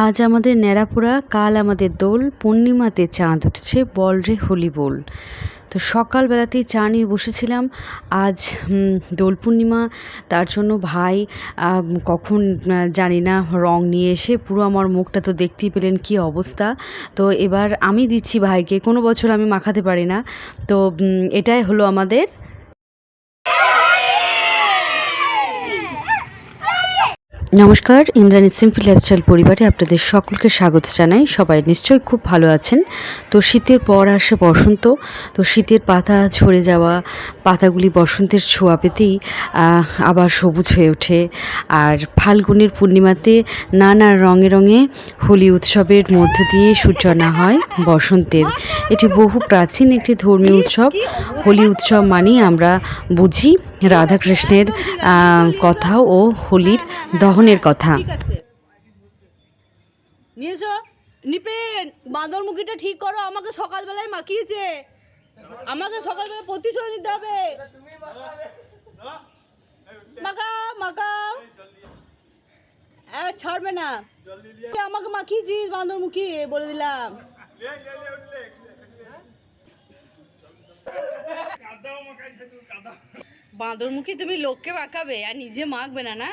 আজ আমাদের ন্যাড়াপোড়া, কাল আমাদের দোল, পূর্ণিমাতে চাঁদ উঠেছে বল রে হোলি বল। তো সকালবেলাতেই চা নিয়ে বসেছিলাম। আজ দোল পূর্ণিমা, তার জন্য ভাই কখন জানি না, রং নিয়ে এসে পুরো আমার মুখটা তো দেখতেই পেলেন কী অবস্থা। তো এবার আমি দিচ্ছি ভাইকে, কোনো বছর আমি মাখাতে পারি না। তো এটাই হলো আমাদের নমস্কার, ইন্দ্রাণী সিম্পল লাইফস্টাইল পরিবারে আপনাদের সকলকে স্বাগত জানাই। সবাই নিশ্চয়ই খুব ভালো আছেন। তো শীতের পর আসে বসন্ত, তো শীতের পাতা ঝরে যাওয়া, পাতাগুলি বসন্তের ছোঁয়া পেতেই আবার সবুজ হয়ে ওঠে। আর ফাল্গুনের পূর্ণিমাতে নানা রঙে রঙে হোলি উৎসবের মধ্য দিয়ে সূচনা হয় বসন্তের। এটি বহু প্রাচীন একটি ধর্মীয় উৎসব। হোলি উৎসব মানেই আমরা বুঝি রাধাকৃষ্ণের কথা ও হোলির দহনের কথা। ঠিক আছে। নিয়ে এসো। নিপেন বাঁদর মুখিটা ঠিক করো আমাকে সকালবেলায় মাখিয়েছে। আমাকে সকালবেলা প্রতিশোধ নিতে হবে। মাকাও এ, ছাড়বে না। তুই আমাকে মাখিয়েছিস বাঁদর মুখী বলে দিলাম। বাঁদর মুখী তুমি লোককে মাখাবে আর নিজে মাখবে না না?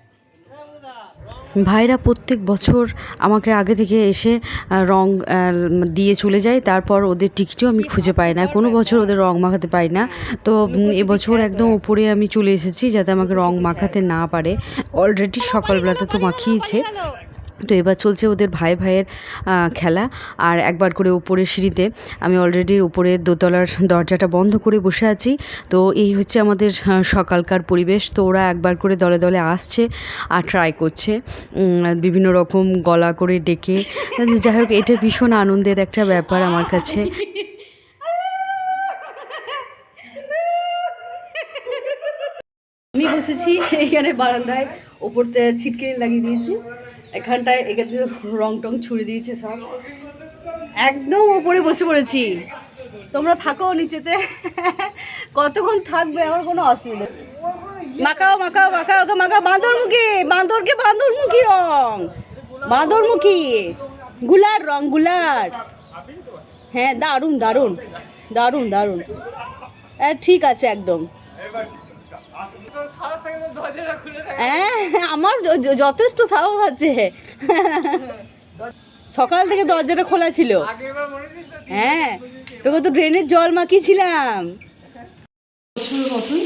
ভাইরা প্রত্যেক বছর আমাকে আগে থেকে এসে রং দিয়ে চলে যায়। তারপর ওদের টিকিটও আমি খুঁজে পাই না। কোনো বছর ওদের রং মাখাতে পাই না। তো এবছর একদম উপরে আমি চলে এসেছি যাতে আমাকে রং মাখাতে না পারে। অলরেডি সকালবেলাতে তো মাখিয়েছে। তো এবার চলছে ওদের ভাই ভাইয়ের খেলা। আর একবার করে উপরে সিঁড়িতে আমি অলরেডি উপরে দোতলার দরজাটা বন্ধ করে বসে আছি। তো এই হচ্ছে আমাদের সকালকার পরিবেশ। তো ওরা একবার করে দলে দলে আসছে আর ট্রাই করছে। বিভিন্ন রকম গলা করে ডেকে। যাই হোক, এটা ভীষণ আনন্দের একটা ব্যাপার আমার কাছে। আমি বসেছি এখানে বারান্দায়। ওপর ছিটকে লাগিয়ে দিয়েছি। এখানটায় এখান থেকে রং টং ছুড়ে দিয়েছে সব। একদম ওপরে বসে পড়েছি। তোমরা থাকো নিচেতে। কতক্ষণ থাকবে আমার কোনো অসুবিধা নেই। মাখাও মাখাও মাখাও, ওকে মাখাও। বাঁদরমুখী, বাঁদরকে বাঁদরমুখী রং। বাঁদরমুখী। গুলার রং, গুলার। হ্যাঁ দারুণ দারুণ দারুণ দারুণ। ঠিক আছে একদম। হ্যাঁ আমার যথেষ্ট সাহস আছে। সকাল থেকে দরজাটা খোলা ছিল। হ্যাঁ তোকে তো ড্রেনের জল মাখিয়েছিলাম। বছরের মতোই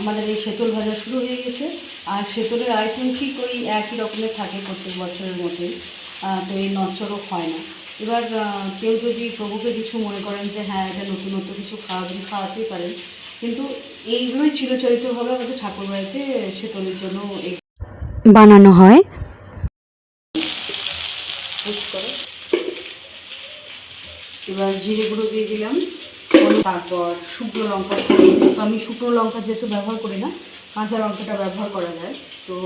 আমাদের এই শেতল ভাজা শুরু হয়ে গেছে। আর শেতলের আইটেম ঠিক ওই একই রকমের থাকে প্রত্যেক বছরের মতোই। তো এই নচরও হয় না। এবার কেউ যদি প্রভুকে কিছু মনে করেন যে হ্যাঁ এটা নতুন নতুন কিছু খাওয়াবেন খাওয়াতেই পারেন কিন্তু এইগুলোই চিরচরিতভাবে আমাদের ঠাকুর বাড়িতে শেতলের জন্য বানানো হয়। এবার জিরে গুঁড়ো দিয়ে দিলাম তারপর শুকনো লঙ্কা তো আমি শুকনো লঙ্কা যেহেতু ব্যবহার করি না কাঁচা লঙ্কাটা ব্যবহার করা যায়। তো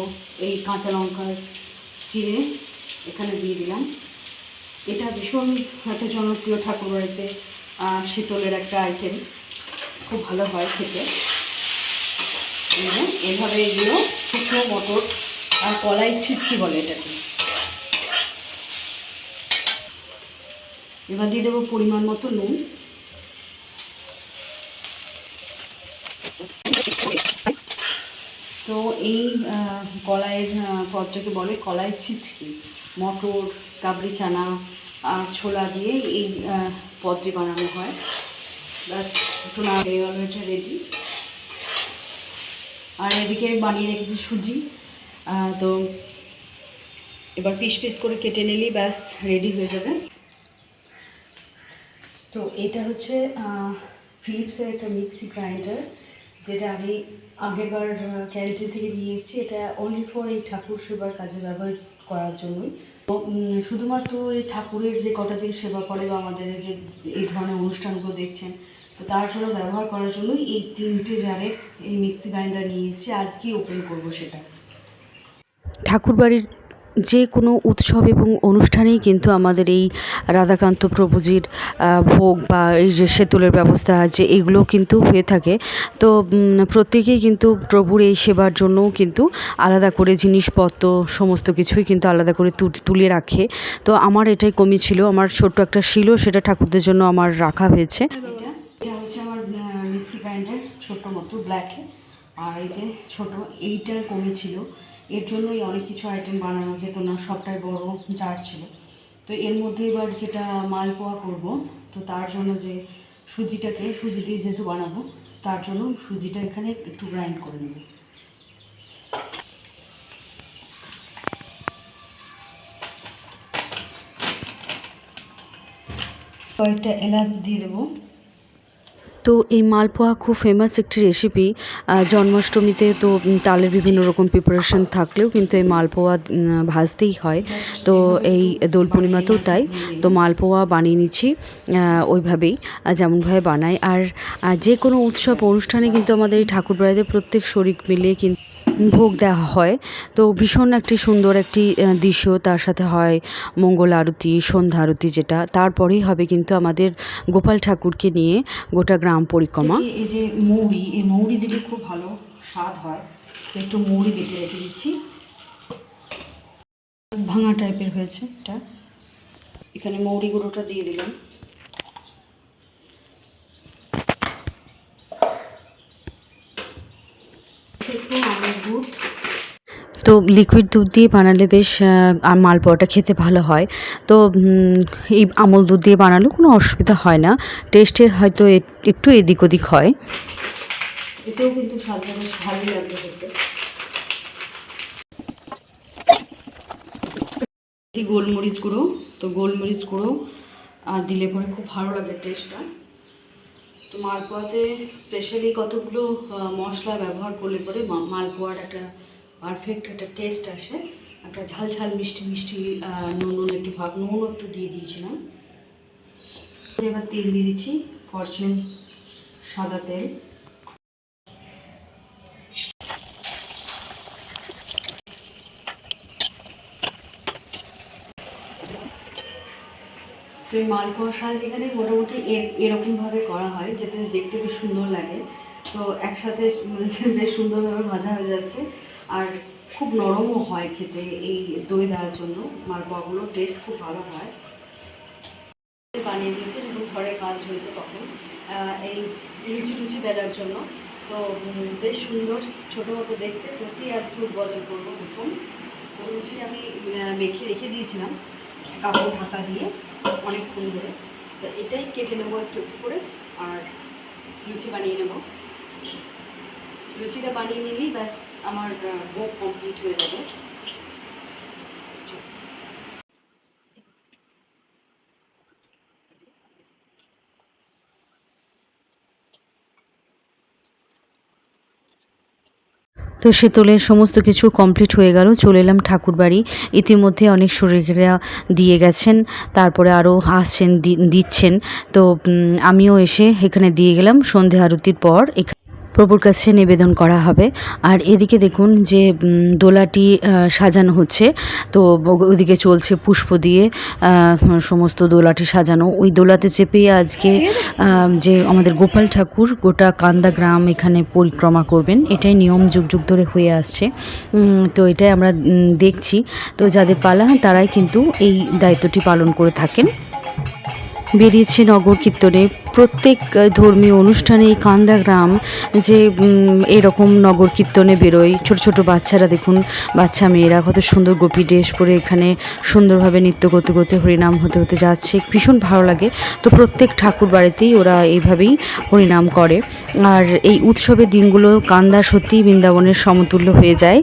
এই কাঁচা লঙ্কা চিড়ে এখানে দিয়ে দিলাম। এটা ভীষণ একটা জনপ্রিয় ঠাকুরবাড়িতে আহ, শীতলের একটা আইটেম খুব ভালো হয় খেতে। এভাবে এগুলো শুকনো মটর আর কলাই ছিটকি বলে এটাকে। এবার দিয়ে দেবো পরিমাণ মতো নুন। তো এই কলাইয়ের পদটাকে বলে কলাই ছিচকি মটর, কাবলি চানা আর ছোলা দিয়ে এই পদটি বানানো হয়। ব্যাস। একটু না হয়ে গেল রেডি আর এদিকে বানিয়ে রেখেছি সুজি। তো এবার পিস পিস করে কেটে নিলেই ব্যাস রেডি হয়ে যাবে। তো এটা হচ্ছে ফিলিপসের একটা মিক্সি গ্রাইন্ডার যেটা আমি আগেরবার ক্যারিটি থেকে নিয়ে এসেছি। এটা অনলি ফর এই ঠাকুর সেবার কাজে ব্যবহার করার জন্যই। শুধুমাত্র এই ঠাকুরের যে কটা দিন সেবা করে বা আমাদের যে এই ধরনের অনুষ্ঠানগুলো দেখছেন তার জন্য ব্যবহার করার জন্যই এই তিনটে জারের এই মিক্সি গ্রাইন্ডার নিয়ে এসেছি। আজকেই ওপেন করব সেটা। ঠাকুরবাড়ির যে কোনো উৎসব এবং অনুষ্ঠানেই কিন্তু আমাদের এই রাধাকান্ত প্রভুজির ভোগ বা এই যে সেতুলের ব্যবস্থা আছে এগুলো কিন্তু হয়ে থাকে। তো প্রত্যেকেই কিন্তু প্রভুর এই সেবার জন্যও কিন্তু আলাদা করে জিনিসপত্র সমস্ত কিছুই কিন্তু আলাদা করে তুলে রাখে। তো আমার এটাই কমি ছিল আমার ছোট্ট একটা শিল সেটা ঠাকুরদের জন্য আমার রাখা হয়েছে। এটা হচ্ছে আমার মিক্সি গ্রাইন্ডার ছোট মতো ব্ল্যাকে আর এই যে ছোট, এইটার কমে ছিল। এর জন্যই অনেক কিছু আইটেম বানানো যেত না, সবটাই বড় জার ছিল। তো এর মধ্যে এবার যেটা মালপোয়া করব, তো তার জন্য যে সুজিটাকে, সুজি দিয়ে যেহেতু বানাবো, তার জন্য সুজিটা এখানে একটু গ্রাইন্ড করে নেব। কয়েকটা এলাচ দিয়ে দেবো। তো এই মালপোয়া খুব ফেমাস একটি রেসিপি জন্মাষ্টমীতে তো তালের বিভিন্ন রকম প্রিপারেশন থাকলেও কিন্তু এই মালপোয়া ভাজতেই হয়। তো এই দোল পূর্ণিমাতেও তাই। তো মালপোয়া বানিয়ে নিচ্ছি ওইভাবেই যেমনভাবে বানাই। আর যে কোনো উৎসব অনুষ্ঠানে কিন্তু আমাদের এই ঠাকুরবাড়িতে প্রত্যেক শরিক মিলে কিন্তু ভোগ দেওয়া হয়। তো ভীষণ একটি সুন্দর একটি দৃশ্য তার সাথে হয় মঙ্গল আরতি, সন্ধ্যা আরতি যেটা। তারপরেই হবে কিন্তু আমাদের গোপাল ঠাকুরকে নিয়ে গোটা গ্রাম পরিক্রমা। এই যে মৌরি, এই মৌরি দিলে খুব ভালো স্বাদ হয়। একটু মৌরি বেটে রেখে দিচ্ছি। ভাঙা টাইপের হয়েছে এটা। এখানে মৌরি গুঁড়োটা দিয়ে দিলাম। দুধ তো লিকুইড দুধ দিয়ে বানালে বেশ আর মালপোয়াটা খেতে ভালো হয়। তো এই আমল দুধ দিয়ে বানালে কোনো অসুবিধা হয় না। টেস্টের হয়তো একটু এদিক ওদিক হয়। এতেও কিন্তু গোলমরিচ গুঁড়ো, তো গোলমরিচ গুঁড়ো দিলে পরে খুব ভালো লাগে টেস্টটা তো মালপোয়াতে স্পেশালি কতগুলো মশলা ব্যবহার করলে পরে মালপোয়ার একটা পারফেক্ট একটা টেস্ট আসে। একটা ঝাল ঝাল মিষ্টি মিষ্টি নুন একটু ভাব নুন একটু দিয়ে দিয়েছিলাম। এবার তেল দিয়ে দিচ্ছি। ফরচুন, সাদা তেল। তো এই মালপোয়া সাজ এখানে মোটামুটি এরকমভাবে করা হয় যাতে দেখতে বেশ সুন্দর লাগে। তো একসাথে বেশ সুন্দরভাবে ভাজা হয়ে যাচ্ছে। আর খুব নরমও হয় খেতে এই দই দেওয়ার জন্য। মালপোয়াগুলো টেস্ট খুব ভালো হয়। বানিয়ে দিয়েছে এবং ঘরে কাজ হয়েছে তখন। এই লুচি লুচি বেলার জন্য। তো বেশ সুন্দর, ছোটো মতো দেখতে। সত্যি আজকে উদ্বোধন করব প্রথম। তো লুচি আমি মেখে রেখে দিয়েছিলাম, কাপড় ঢাকা দিয়ে। অনেকক্ষণ ধরে। তো এটাই কেটে নেব একটু একটু করে আর লুচি বানিয়ে নেব। লুচিটা বানিয়ে নিলেই ব্যাস আমার ভোগ কমপ্লিট হয়ে যাবে। তো শীতলের সমস্ত কিছু কমপ্লিট হয়ে গেল, চলে এলাম ঠাকুরবাড়ি ইতিমধ্যে অনেক শরীরেরা দিয়ে গেছেন, তারপরে আরও আসছেন দিচ্ছেন। তো আমিও এসে এখানে দিয়ে গেলাম সন্ধে আরতির পর। এখানে প্রভুর কাছে নিবেদন করা হবে। আর এদিকে দেখুন যে দোলাটি সাজানো হচ্ছে। তো ওদিকে চলছে পুষ্প দিয়ে সমস্ত দোলাটি সাজানো। ওই দোলাতে চেপে আজকে যে আমাদের গোপাল ঠাকুর গোটা কান্দা গ্রাম এখানে পরিক্রমা করবেন। এটাই নিয়ম যুগ যুগ ধরে হয়ে আসছে। তো এটাই আমরা দেখছি। তো যাদের পালা তারাই কিন্তু এই দায়িত্বটি পালন করে থাকেন। বেরিয়েছে নগর কীর্তনে। প্রত্যেক ধর্মীয় অনুষ্ঠানে এই কান্দা গ্রাম যে এরকম নগর কীর্তনে বেরোয়। ছোট ছোট বাচ্চারা দেখুন, বাচ্চা মেয়েরা কত সুন্দর গোপী ড্রেস পরে এখানে সুন্দরভাবে নৃত্য করতে করতে, হরিনাম হতে হতে যাচ্ছে। ভীষণ ভালো লাগে। তো প্রত্যেক ঠাকুর বাড়িতেই ওরা এইভাবেই হরিনাম করে। আর এই উৎসবের দিনগুলো কান্দা সত্যিই বৃন্দাবনের সমতুল্য হয়ে যায়।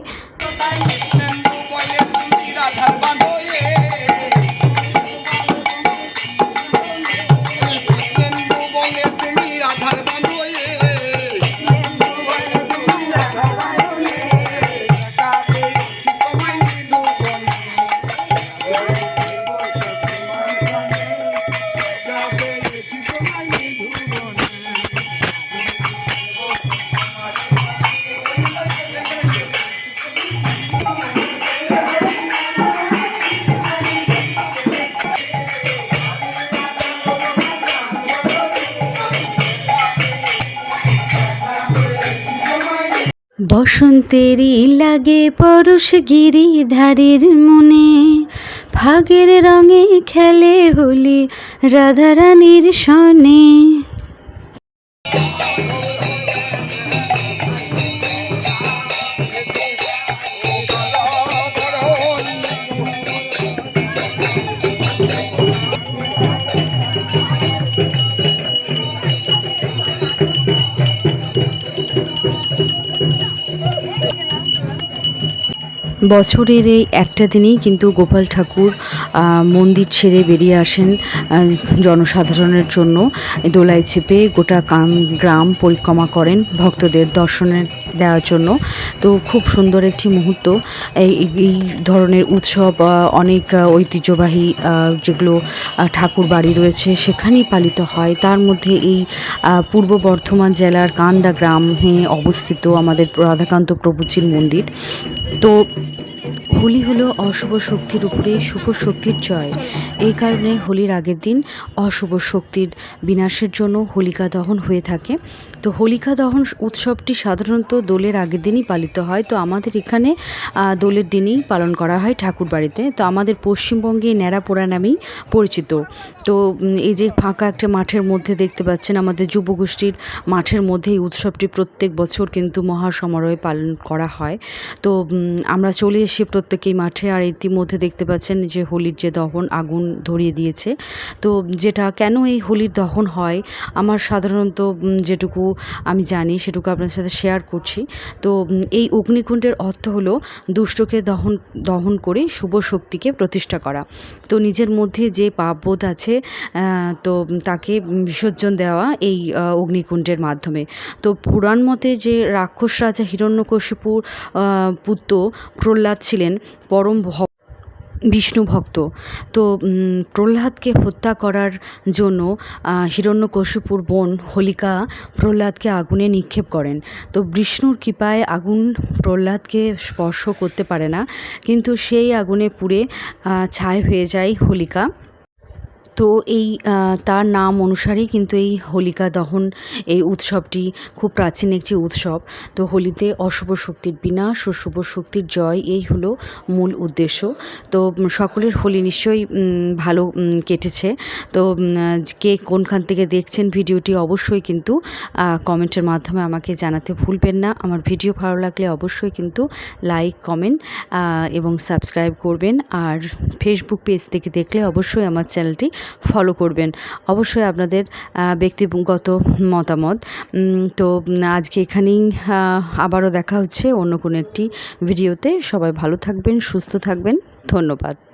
বসন্তেরই লাগে পরশ গিরি ধারের মনে। ফাগের রঙে খেলে হোলি রাধারানীর সনে। বছরের এই একটা দিনেই কিন্তু গোপাল ঠাকুর মন্দির ছেড়ে বেরিয়ে আসেন জনসাধারণের জন্য। দোলায় চেপে গোটা গ্রাম পরিক্রমা করেন ভক্তদের দর্শনের দেওয়ার জন্য। তো খুব সুন্দর একটি মুহূর্ত। এই এই ধরনের উৎসব অনেক ঐতিহ্যবাহী যেগুলো ঠাকুর বাড়ি রয়েছে, সেখানেই পালিত হয়। তার মধ্যে এই পূর্ব বর্ধমান জেলার কান্দা গ্রামে অবস্থিত আমাদের রাধাকান্ত প্রভুজির মন্দির। তো হোলি হলো অশুভ শক্তির উপরে শুভ শক্তির জয়। এই কারণে হোলির আগের দিন অশুভ শক্তির বিনাশের জন্য হোলিকা দহন হয়ে থাকে। তো হোলিকা দহন উৎসবটি সাধারণত দোলের আগের দিনই পালিত হয়। তো আমাদের এখানে দোলের দিনই পালন করা হয় ঠাকুর বাড়িতে তো আমাদের পশ্চিমবঙ্গে ন্যাড়াপোড়া নামেই পরিচিত। তো এই যে ফাঁকা একটা মাঠের মধ্যে দেখতে পাচ্ছেন আমাদের যুবগোষ্ঠীর মাঠের মধ্যে এই উৎসবটি প্রত্যেক বছর কিন্তু মহাসমারোহে পালন করা হয়। তো আমরা চলে এসে প্রত্যেকেই মাঠে আর ইতিমধ্যে দেখতে পাচ্ছেন যে হোলির যে দহন আগুন ধরিয়ে দিয়েছে। তো যেটা কেন এই হোলির দহন হয়, আমার সাধারণত যেটুকু আমি জানি সেটুকু আপনার সাথে শেয়ার করছি। তো এই অগ্নিকুণ্ডের অর্থ হলো দুষ্টকে দহন দহন করে শুভ শক্তিকে প্রতিষ্ঠা করা। তো নিজের মধ্যে যে পাপবোধ আছে তো তাকে বিসর্জন দেওয়া এই অগ্নিকুণ্ডের মাধ্যমে। তো পুরাণ মতে যে রাক্ষস রাজা হিরণ্যকশিপুর পুত্র প্রহ্লাদ ছিলেন পরম বিষ্ণু ভক্ত। তো প্রহ্লাদকে হত্যা করার জন্য হিরণ্যকশিপুর বোন হোলিকা প্রহ্লাদকে আগুনে নিক্ষেপ করেন। তো, বিষ্ণুর কৃপায় আগুন প্রহ্লাদকে স্পর্শ করতে পারে না, কিন্তু সেই আগুনে পুড়ে ছাই হয়ে যায় হোলিকা। তো এই তার নাম অনুসারেই কিন্তু এই হোলিকা দহন, এই উৎসবটি খুব প্রাচীন একটি উৎসব। তো হোলিতে অশুভ শক্তির বিনাশ ও শুভ শক্তির জয় এই হলো মূল উদ্দেশ্য। তো সকলের হোলি নিশ্চয়ই ভালো কেটেছে। তো কে কোনখান থেকে দেখছেন ভিডিওটি অবশ্যই কিন্তু কমেন্টের মাধ্যমে আমাকে জানাতে ভুলবেন না। আমার ভিডিও ভালো লাগলে অবশ্যই কিন্তু লাইক, কমেন্ট এবং সাবস্ক্রাইব করবেন। আর ফেসবুক পেজ থেকে দেখলে অবশ্যই আমার চ্যানেলটি ফলো করবেন। অবশ্যই আপনাদের ব্যক্তিগত মতামত। তো, আজকে এখানেই আবারও দেখা হচ্ছে অন্য কোনো একটি ভিডিওতে। সবাই ভালো থাকবেন, সুস্থ থাকবেন। ধন্যবাদ।